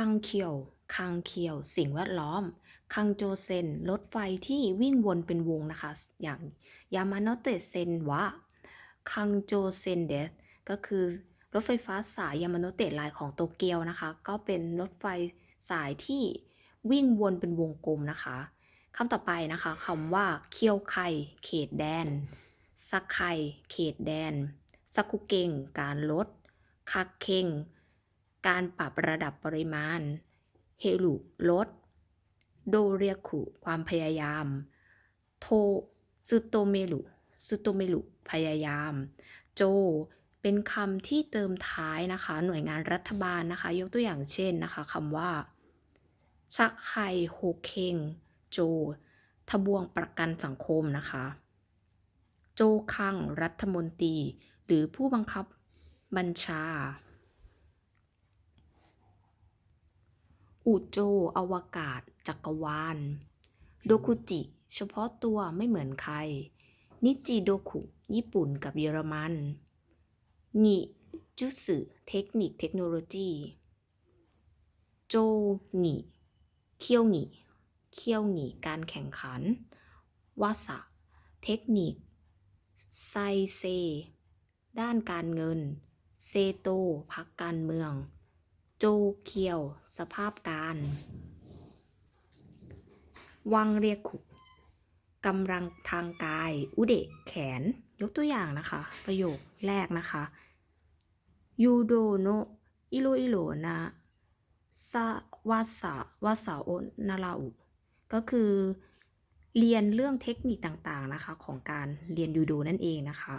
คังเคียว คังเคียว สิ่งแวดล้อม คังโจเซน รถไฟที่วิ่งวนเป็นวงนะคะ อย่างยามาโนเตเซนวะ คังโจเซนเดส ก็คือรถไฟฟ้าสายยามาโนเตะไลน์ของโตเกียวนะคะ ก็เป็นรถไฟสายที่วิ่งวนเป็นวงกลมนะคะคำต่อไปนะคะคำว่าเคียวไคเขตแดนสักไคเขตแดนสักคุเกงการลดคักเคง การปรับระดับปริมาณ เฮลุลด โดเรียคุความพยายาม โทซึโตเมลุซึโตเมลุพยายาม โจ เป็นคำที่เติมท้ายนะคะ หน่วยงานรัฐบาลนะคะ ยกตัวอย่างเช่นนะคะคำว่า ชักไคโฮเคงโจ ทบวงประกันสังคมนะคะ โจคังรัฐมนตรี หรือผู้บังคับบัญชา อุโจ อวกาศ จักรวาล โดคุจิ เฉพาะตัวไม่เหมือนใคร นิจิโดคุ ญี่ปุ่นกับเยอรมัน นิจุสึเทคนิคเทคโนโลยี โจงิเคียวงิเคียวงิการแข่งขัน วาสะ เทคนิค ไซเซ ด้านการเงิน เซโต พักการเมือง จเคียว สภาพการ วังเรียกขุกำลังทางกาย อุเดะแขน ยกตัวอย่างนะคะ ประโยคแรกนะคะยูโดโนอิโรอิโรนะซาวาสาวาสาโอนาราอุก็คือเรียนเรื่องเทคนิคต่างๆนะคะ ของการเรียนยูโดนั่นเองนะคะ